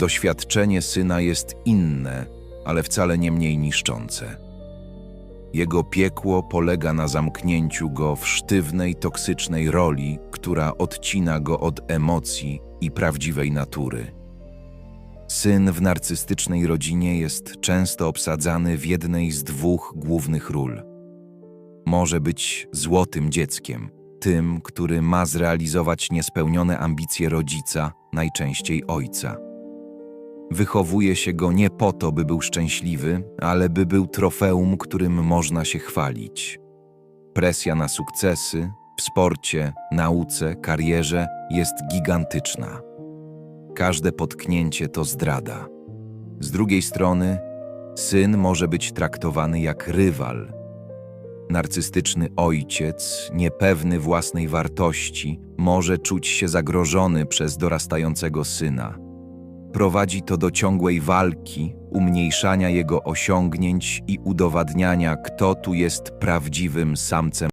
Doświadczenie syna jest inne, ale wcale nie mniej niszczące. Jego piekło polega na zamknięciu go w sztywnej, toksycznej roli, która odcina go od emocji i prawdziwej natury. Syn w narcystycznej rodzinie jest często obsadzany w jednej z dwóch głównych ról. Może być złotym dzieckiem, tym, który ma zrealizować niespełnione ambicje rodzica, najczęściej ojca. Wychowuje się go nie po to, by był szczęśliwy, ale by był trofeum, którym można się chwalić. Presja na sukcesy w sporcie, nauce, karierze jest gigantyczna. Każde potknięcie to zdrada. Z drugiej strony, syn może być traktowany jak rywal. Narcystyczny ojciec, niepewny własnej wartości, może czuć się zagrożony przez dorastającego syna. Prowadzi to do ciągłej walki, umniejszania jego osiągnięć i udowadniania, kto tu jest prawdziwym samcem